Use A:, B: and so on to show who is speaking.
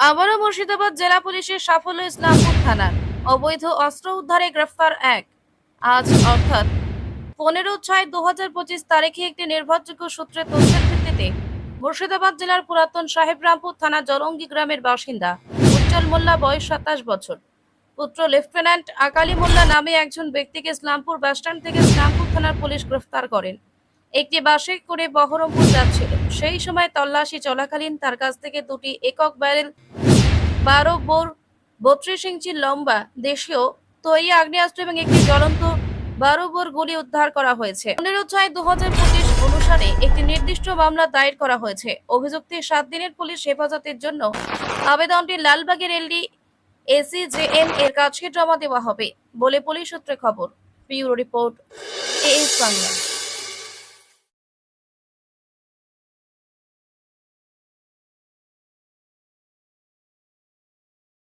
A: আবারও মুর্শিদাবাদ জেলা পুলিশের সাফল্য ইসলামপুর থানার অবৈধ অস্ত্র উদ্ধারে গ্রেফতার এক। আজ অর্থাৎ পনেরো ছয় দু হাজার পঁচিশ তারিখে একটি নির্ভরযোগ্য সূত্রে তথ্যের ভিত্তিতে মুর্শিদাবাদ জেলার পুরাতন সাহেবরামপুর থানা জলঙ্গি গ্রামের বাসিন্দা উজ্জ্বল মোল্লা বয়স সাতাশ বছর। পুত্র লেফটেন্যান্ট আকালি মোল্লা নামে একজন ব্যক্তিকে ইসলামপুর বাসস্ট্যান্ড থেকে ইসলামপুর থানার পুলিশ গ্রেফতার করেন। একটি বাসে করে বহরমপুর যাচ্ছিল। সেই সময় তল্লাশি চলাকালীন তার কাছ থেকে দুটি একক ব্যারেল বারো বোর বত্রিশ ইঞ্চি লম্বা দেশীয় তৈরি আগ্নেয়াস্ত্র এবং একটি জ্বলন্ত বারো বোর গুলি উদ্ধার করা হয়েছে। পনেরো ছয় দু হাজার পঁচিশ অনুসারে একটি নির্দিষ্ট মামলা দায়ের করা হয়েছে। অভিযুক্তির সাত দিনের পুলিশ হেফাজতের জন্য আবেদনটি লালবাগের এলডি এসিজেএম এর কাছে জমা দেওয়া হবে বলে পুলিশ সূত্রে খবর। Bureau report AS Bangla.